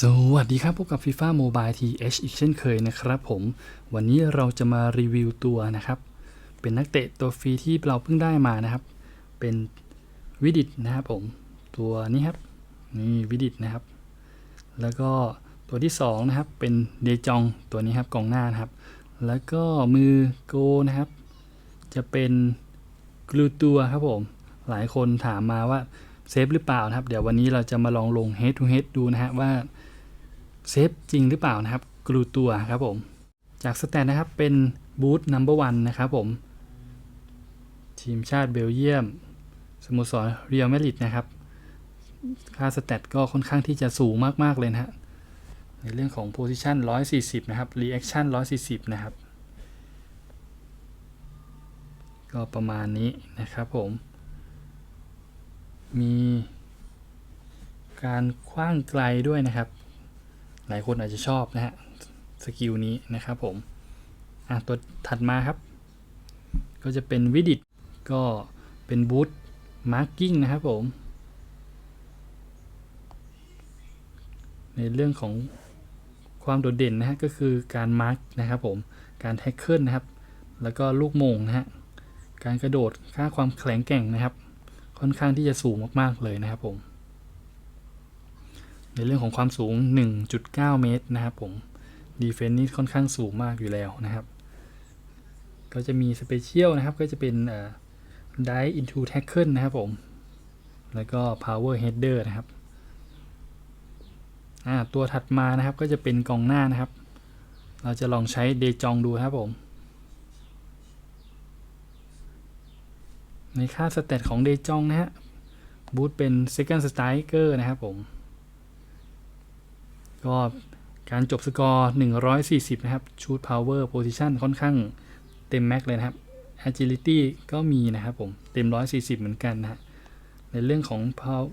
สวัสดีครับพบกับ FIFA Mobile TH อีกเช่นเคยนะครับผม วันนี้เราจะมารีวิวตัวนะครับ เป็นนักเตะตัวฟรีที่เราเพิ่งได้มานะครับ เป็นวิดิตนะครับผม ตัวนี้ครับ นี่วิดิตนะครับ แล้วก็ตัวที่สองนะครับ เป็นเดจองตัวนี้ครับกองหน้านะครับ แล้วก็มือโกนะครับ จะเป็นกลูตัวครับผม หลายคนถามมาว่าเซฟหรือเปล่านะครับ เดี๋ยววันนี้เราจะมาลองลง head to head ดูนะฮะว่า เซฟจริงหรือเปล่านะครับกลูตัวครับผม จากสแตทนะครับเป็นบูธนัมเบอร์วันนะครับผม ทีมชาติเบลเยียม สโมสรเรียลมาดริดนะครับ ค่าสแตทก็ค่อนข้างที่จะสูงมาก ๆ เลยนะฮะในเรื่องของ position 140 นะครับ reaction 140 นะครับ ก็ประมาณนี้นะครับผม มีการคว้างไกลด้วยนะครับ ลายคนอาจจะชอบนะฮะสกิลนี้นะครับผมอะตัวถัดมาครับ ก็จะเป็นวิดิตก็เป็นบูทมาร์กิ้งนะครับผม ในเรื่องของความโดดเด่นนะฮะก็คือการมาร์กนะครับผมการแท็กเกิลนะครับ แล้วก็ลูกโมงนะฮะการกระโดดค่าความแข็งแกร่งนะครับ ค่อนข้างที่จะสูงมากๆเลยนะครับผม ในเรื่องของความสูง 1.9 เมตรนะครับผมดีเฟนนี่ค่อนข้างสูงมากอยู่แล้วนะครับ ก็จะมีสเปเชียลนะครับ ก็จะเป็นได into tackle นะครับผม แล้วก็ power header นะครับตัวถัดมานะครับก็จะเป็นกองหน้านะครับ เราจะลองใช้เดจองดูครับผม ในค่าสเตตของเดจองนะฮะบูทเป็น second striker นะครับผม ก็การจบสกอร์ 140 นะครับ shoot power position ค่อนข้างเต็มแม็กเลยนะครับ agility ก็มีนะครับผม เต็ม 140 เหมือนกันนะฮะในเรื่องของ power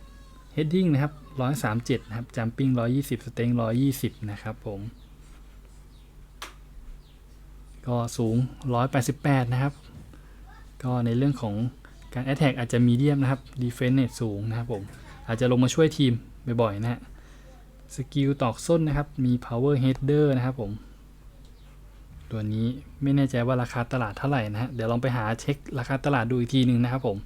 heading นะครับ 137 นะครับ jumping 120 strength 120 นะครับผม ก็สูง 188 นะครับ ก็ในเรื่องของการ attack อาจจะมีเดียมนะครับ defense เนี่ยสูงนะครับผม อาจจะลงมาช่วยทีมบ่อยๆนะฮะ สกิลตอกส้นนะครับ มี power header นะครับผม ตัวนี้ไม่แน่ใจว่าราคาตลาดเท่าไหร่นะฮะ เดี๋ยวลองไปหาเช็คราคาตลาดดูอีกทีหนึ่งนะครับผม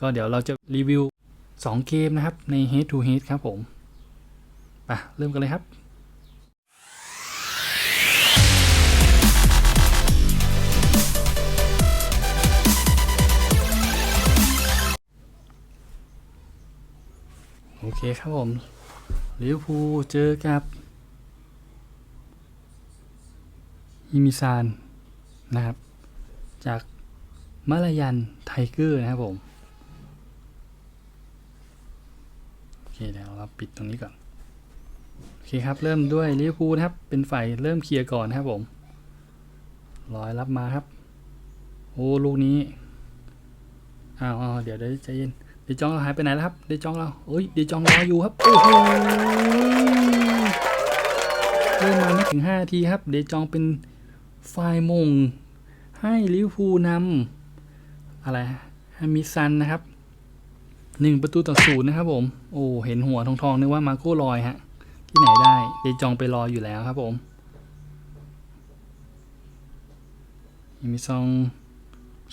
ก็เดี๋ยวเราจะรีวิว 2 เกมนะครับ ใน head to head ครับผมไปเริ่มกันเลยครับโอเคครับผม ลิเวอร์พูลเจอกับฮิมิซานนะครับ จากมาลายันไทเกอร์นะครับผมโอเคเดี๋ยวเราปิดตรงนี้ก่อนโอเคครับเริ่มด้วยลิเวอร์พูลนะครับ เป็นฝ่ายเริ่มเคลียร์ก่อนนะครับผมลอยรับมาครับ โอ้ลูกนี้อ้าวอ้าวเดี๋ยวเดี๋ยวใจเย็น เดจองเราหายไปไหนแล้วครับเดจองเราเอ้ยเดจองรออยู่ครับโอ้โหเริ่มมาไม่ถึง5นาทีครับ เดจองเป็นไฟล์มง ให้ลิเวอร์พูลนำอะไรฮามิซันนะครับหนึ่งประตูต่อศูนย์นะครับผม โอ้เห็นหัวทองทองๆนึกว่ามาโก้ลอยฮะ ที่ไหนได้ เดจองไปรออยู่แล้วครับผมมิซอง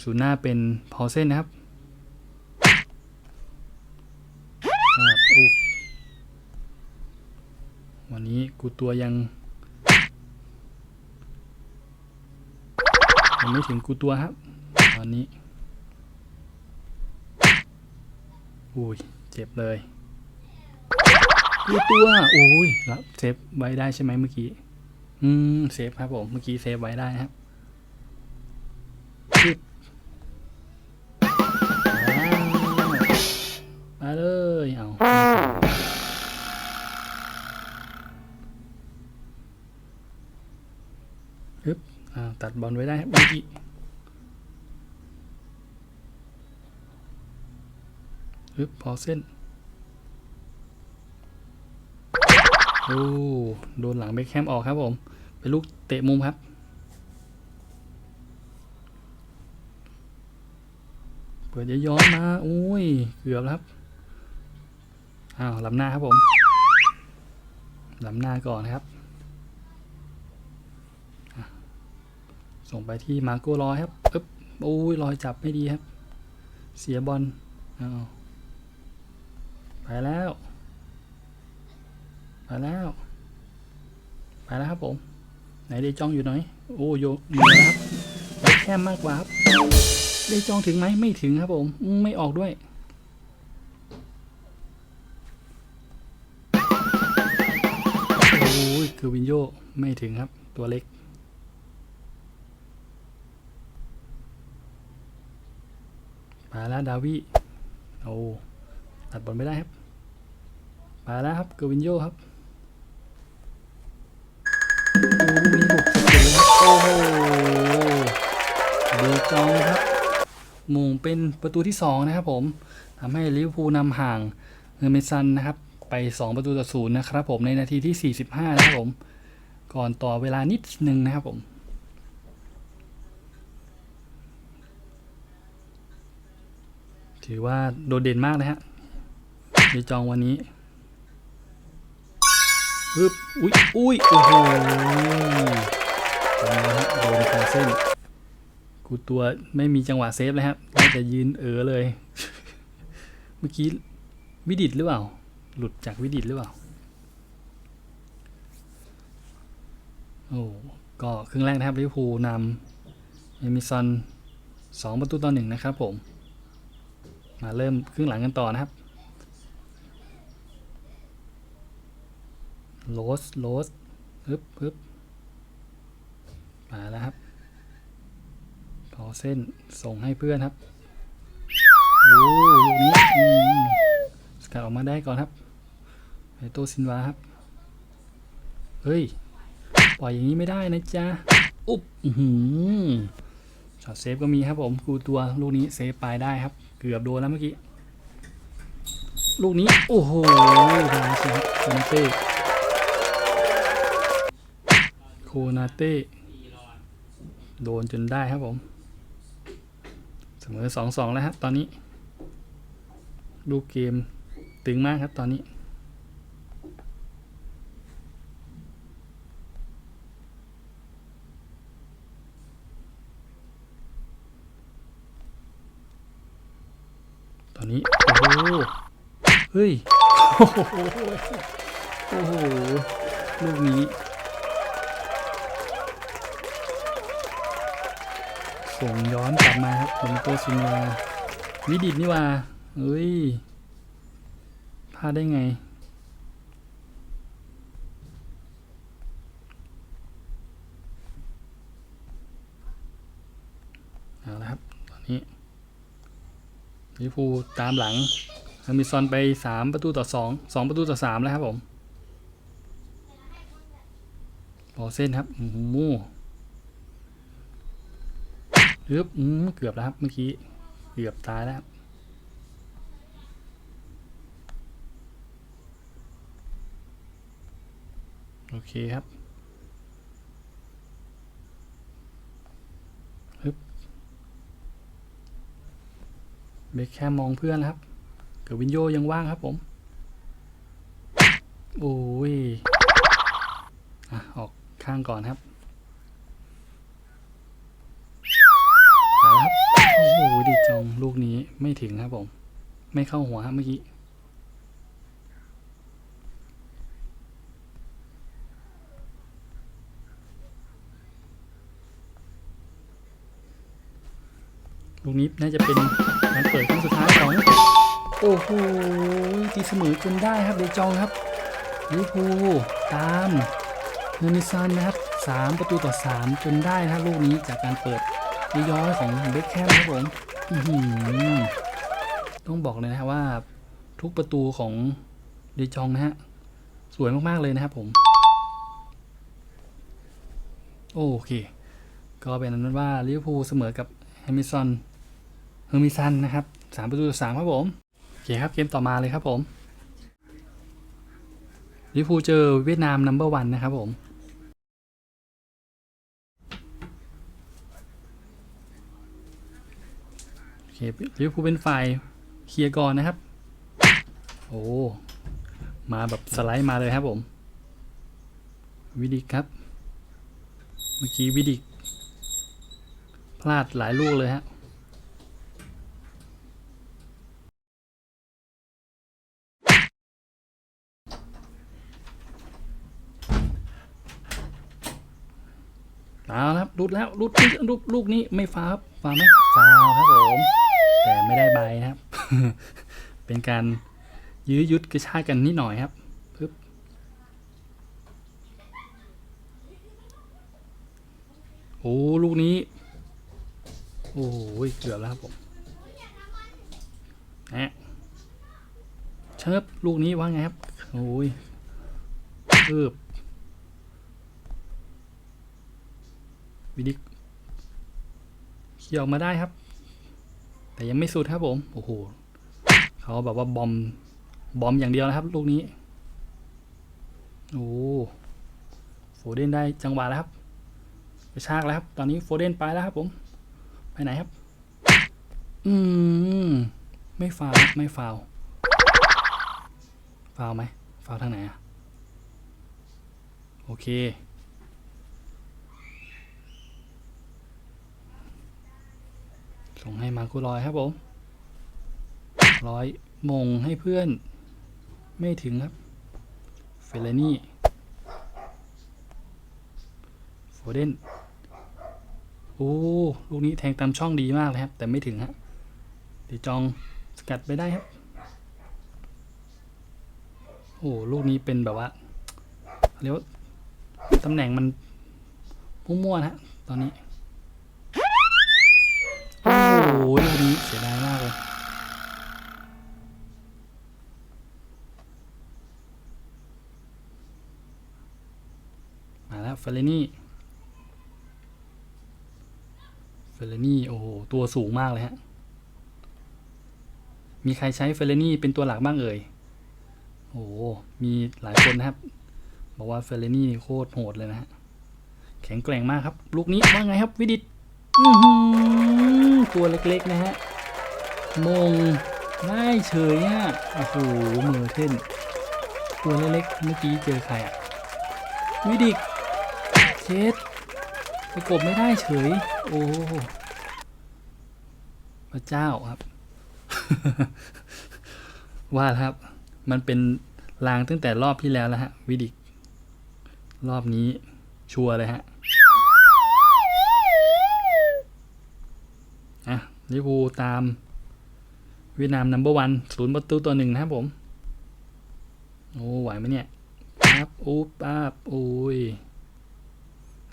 ศูนย์หน้าเป็นพอเส้นนะครับโอ้วั นี้กูตัวยังยังไม่ถึงกูตัวครับ ตอนนี้ อุ้ย เจ็บเลยกูตัว อุ้ยรับเซฟไว้ได้ใช่ไหมเมื่อกี้ อืม เซฟครับผม เมื่อกี้เซฟไว้ได้ครับ ตัดบอลไว้ได้บเมื่อกี้ปึ๊บพอเส้น โอ้ โดนหลังเบคแฮมออกครับผม เป็นลูกเตะมุมครับ เปิดจะย้อนมาโอ้ย เกือบแล้วครับ อ้าวลำหน้าครับผมลำหน้าก่อนครับอะ ส่งไปที่มาโก้ลอยครับอึ๊บโอ้ยลอยจับไม่ดีครับ เสียบอลอ้าไปแล้ว ไปแล้ว ไปแล้วครับผม ไหนเดจองอยู่ไหนโอ้โยอยู่นะครับแคมมากกว่าครับเดจองถึงไหมไม่ถึงครับผมไม่ออกด้วยโอ้ยคือวินโยไม่ถึงครับตัวเล็ก มาแล้วดาวิโอ้ตัดบอลไม่ได้ครับ มาแล้วครับเกอร์วินโยครับโอ้ลูกนี้บุกสุดเลยครับโอ้โหเดจองครับมงเป็นประตูที่ 2 นะครับผมทำให้ลิเวอร์พูลนำห่างเฮอร์เมซันนะครับ ไป 2 ประตูต่อศูนย์นะครับผมในนาทีที่ 45 นะครับผม ก่อนต่อเวลานิดนึงนะครับผม ถือว่าโดดเด่นมากนะฮะเดจองวันนี้ฮึบอุ้ยอุ้ยโอ้โหเป็นไงฮะโดนคาเส้น กูตัวไม่มีจังหวะเซฟเลยครับน่าจะยืนเออเลย เมื่อกี้วิดิตหรือเปล่า หลุดจากวิดิตหรือเปล่า โอ้ก็ครึ่งแรกนะครับลิเวอร์พูลนำเอมิซันสองประตูต่อหนึ่งนะครับผม มาเริ่มครึ่งหลังกันต่อนะครับโรสโรสฮึบฮึบมาแล้วครับพอเส้นส่งให้เพื่อนครับโอ้ลูกนี้สกัดออกมาได้ก่อนครับเอโตซินวาครับ เฮ้ย ปล่อยอย่างนี้ไม่ได้นะจ๊ะ อุ๊บ อื้อหือ ช็อตเซฟก็มีครับผมกูตัวลูกนี้เซฟไปได้ครับ เกือบโดนแล้วเมื่อกี้ ลูกนี้ โอ้โหครับโคนาเต้โคนาเต้โดนจนได้ครับผม เสมอสองสองแล้วครับตอนนี้ ลูกเกมตึงมากครับตอนนี้ นี้ โอ้โห เฮ้ย โอ้โห โอ้โห ลูกนี้ส่งย้อนกลับมาครับผมโตซินวาวิดิตนี่ว่าเฮ้ยพลาดได้ไง เอาละครับ ตอนนี้ ลิเวอร์พูลตามหลังฮมิซอนไป 3 ประตูต่อ 2 2 ประตูต่อ 3 แล้วครับผมพอเส้นครับโอ้โหฮึบอืมเกือบแล้วครับเมื่อกี้ เกือบตายแล้วครับโอเคครับ เบคแคมมองเพื่อนครับ เกิดวินโยยังว่างครับผม โอ้ยอะออกข้างก่อนครับได้ครับ โอ้โหดีจองลูกนี้ไม่ถึงครับผม ไม่เข้าหัวครับเมื่อกี้ลูกนี้น่าจะเป็น การเปิดครั้งสุดท้ายของโอ้โหตีเสมอจนได้ครับเดจองครับลิเวอร์พูลตามเฮอร์มิซันนะครับสามประตูต่อสามจนได้ครับลูกนี้จากการเปิดย้อยของเบคแคมครับผมต้องบอกเลยนะครับว่า ทุกประตูของเดจองนะฮะสวยมากๆเลยนะครับผม โอเค ก็เป็นนั้นว่าลิเวอร์พูลเสมอกับเฮมิซัน เฮอร์มิซันนะครับสามประตูต่อสามครับผมโอเคครับเกมต่อมาเลยครับผมลิเวอร์พูเจอเวียดนามนัมเบอร์วันนะครับผมโอเคลิเวอร์พูเป็นฝ่ายเคลียร์ก่อนนะครับ โอ้มาแบบสไลด์มาเลยครับผม วิดิกครับ เมื่อกี้วิดิกพลาดหลายลูกเลยฮะ เอาละครับรุ ดแล้วรุดรุดรุดลูกนี้ไม่ฟาวครับฟาวไหมฟาวครับผมแต่ไม่ได้ใบนะครับ เป็นการยื้อยุดกระชากกันนิดหน่อยครับปึ๊บโอ้ลูกนี้ โอ้ยเกือบแล้วครับผมแอะเชิบลูกนี้ว่าไงครับโอ้ยเอิบ วิดิกเขี่ยออกมาได้ครับ แต่ยังไม่สุดครับผม โอ้โหเขาแบบว่าบอม บอมอย่างเดียวนะครับ ลูกนี้ โอ้โฟเดนได้จังหวะแล้วครับกระชากแล้วครับ ตอนนี้โฟเดนไปแล้วครับผม ไปไหนครับ อืม ไม่ฟาวไม่ฟาวฟาวไหมฟาวทางไหนอะโอเค ส่งให้มาคุรอยครับผมร้อยมงให้เพื่อน ไม่ถึงครับ เฟลนี่โฟเดนโอ้ ลูกนี้แทงตามช่องดีมากเลยครับ แต่ไม่ถึงฮะเดี๋ยวจองสกัดไปได้ครับ โอ้ ลูกนี้เป็นแบบว่าเรียกว่าตำแหน่งมันมั่วๆนะฮะตอนนี้ เฟลนี่เฟลนี่โอ้โห ตัวสูงมากเลยฮะ มีใครใช้เฟลนี่เป็นตัวหลักบ้างเอ่ย โอ้โห มีหลายคนนะครับ บอกว่าเฟลนี่นี่โคตรโหดเลยนะฮะ แข็งแกร่งมากครับ ลูกนี้ว่าไงครับ วิดิตตัวเล็กๆนะฮะ มงได้เฉยอะโอ้โหมือเท่นตัวเล็กๆเมื่อกี้เจอใครอะวิดิก ชดประกบไม่ได้เฉย โอ้พระเจ้าครับ ว่าครับ มันเป็นลางตั้งแต่รอบที่แล้วแล้วฮะ วิดิก รอบนี้ชัวร์เลยฮะอะลิวูตามเวียดนามนัมเบอร์วันศูนย์ประตูตัวหนึ่งนะครับผม โอ้ไหวไหมเนี่ยปั๊บอู้ปั๊บโอ้ย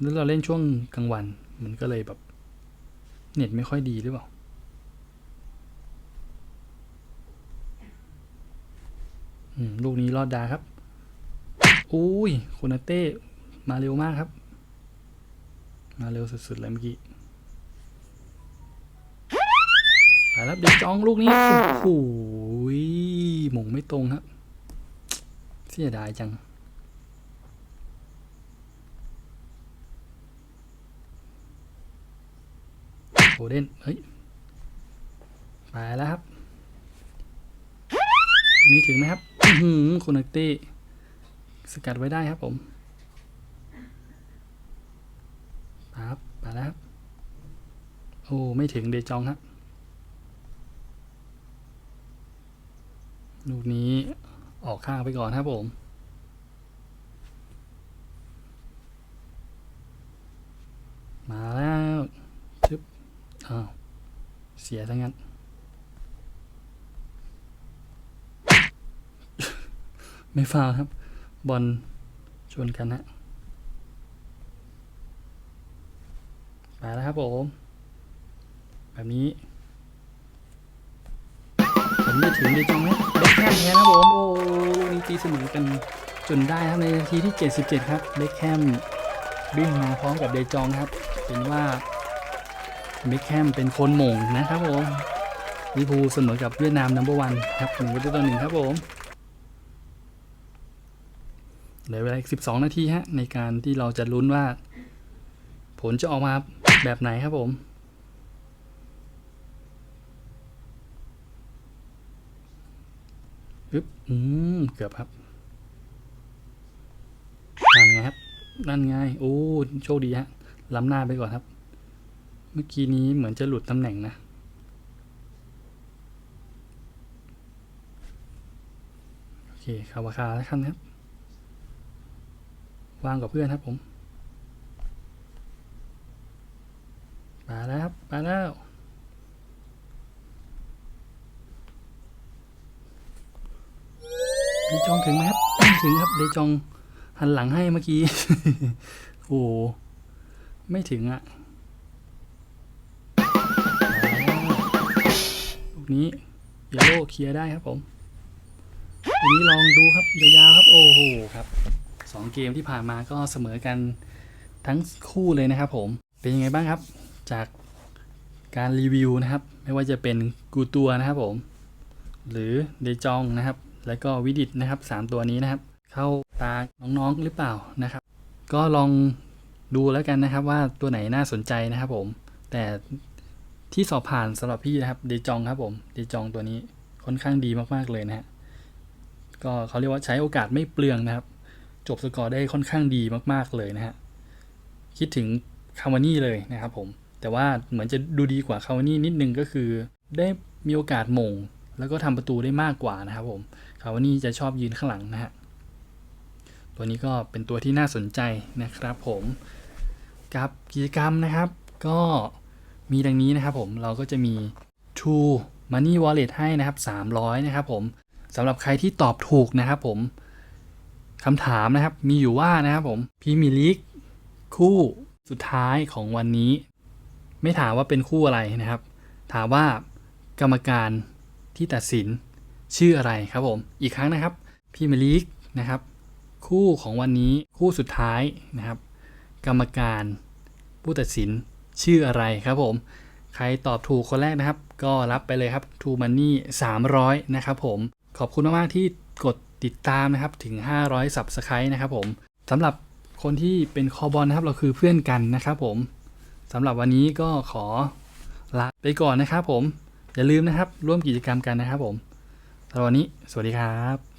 แล้วเราเล่นช่วงกลางวัน มันก็เลยแบบ เน็ตไม่ค่อยดีหรือเปล่า ลูกนี้รอดดาครับ อุ้ยโคนาเต้ มาเร็วมากครับ มาเร็วสุดๆเลยเมื่อกี้ไปแล้วเด็กจองลูกนี้ โอ้โหมงไม่ตรงครับ เสียดายจัง เด้นเฮ้ยไปแล้วครับมีถึงไหมครับหือคุณนักเต้สกัดไว้ได้ครับผมครับไปแล้วครับ โอ้ ไม่ถึงเดจองครับลูกนี้ออกข้างไปก่อนครับผมมาแล้ว อ้าวเสียทั้งนั้น ไม่ฟาวครับ บอลชนกันฮะไปแล้วครับผม แบบนี้ ผมไม่ถึงเดจองไหมเบ็คแฮมแทนครับผม โอ้ลูกนี้ตีเสมอกันจนได้ครับในนาทีที่ 77 ครับเบ็คแฮมวิ่งมาพร้อมกับเดจองครับ เป็นว่า เบคแฮมเป็นคนหม่งนะครับผมลิพูเสมอกับเวียดนามนัมเบอร์วันครับหนึ่งประตูต่อหนึ่งครับผมเหลือเวลาอีก12นาทีฮะในการที่เราจะลุ้นว่า ผลจะออกมาแบบไหนครับผมปึ๊บอืม เกือบครับทำไงครับ นั่นไง โอ้ โชคดีฮะล้ำหน้าไปก่อนครับ เมื่อกี้นี้เหมือนจะหลุดตำแหน่งนะ โอเคคาวาคาแล้วครับนะครับ วางกับเพื่อนครับผมมาแล้วครับมาแล้วเดจองถึงไหมครับไม่ถึงครับเดจองหันหลังให้เมื่อกี้ โอ้ไม่ถึงอะ่ะ นี้เยลโล่เคลียร์ได้ครับผมทีนี้ลองดูครับยาวๆครับโอ้โหครับสองเกมที่ผ่านมาก็เสมอกันทั้งคู่เลยนะครับผมเป็นยังไงบ้างครับ จากการรีวิวนะครับ ไม่ว่าจะเป็นกูตัวนะครับผมหรือเดจองนะครับ แล้วก็วิดิตนะครับสามตัวนี้นะครับ เข้าตาน้องๆหรือเปล่านะครับ ก็ลองดูแล้วกันนะครับว่าตัวไหนน่าสนใจนะครับผม แต่ ที่สอบผ่านสำหรับพี่นะครับเดจองครับผมเดจองตัวนี้ค่อนข้างดีมากๆเลยนะฮะก็เขาเรียกว่าใช้โอกาสไม่เปลืองนะครับ จบสกอร์ได้ค่อนข้างดีมากๆเลยนะฮะคิดถึงคาวานี่เลยนะครับผม แต่ว่าเหมือนจะดูดีกว่าคาวานี่นิดนึงก็คือ ได้มีโอกาสมง แล้วก็ทำประตูได้มากกว่านะครับผมคาวานี่จะชอบยืนข้างหลังนะฮะตัวนี้ก็เป็นตัวที่น่าสนใจนะครับผมกับกิจกรรมนะครับ ก็ มีดังนี้นะครับผมเราก็จะมี True Money Wallet ให้นะครับ 300 นะครับผมสำหรับใครที่ตอบถูกนะครับผมคำถามนะครับมีอยู่ว่านะครับผมพีมีลีกคู่สุดท้ายของวันนี้ ไม่ถามว่าเป็นคู่อะไรนะครับ ถามว่ากรรมการที่ตัดสินชื่ออะไรครับผม อีกครั้งนะครับพีมีลีกนะครับ คู่ของวันนี้คู่สุดท้ายนะครับ กรรมการผู้ตัดสิน ชื่ออะไรครับผม ใครตอบถูกคนแรกนะครับ ก็รับไปเลยครับ True Money 300 นะครับผม ขอบคุณมากๆที่กดติดตามนะครับถึง 500 Subscribe นะครับผมสำหรับคนที่เป็นคอบอลนะครับเราคือเพื่อนกันนะครับผมสำหรับวันนี้ก็ขอลาไปก่อนนะครับผม อย่าลืมนะครับร่วมกิจกรรมกันนะครับผมสำหรับวันนี้ สวัสดีครับ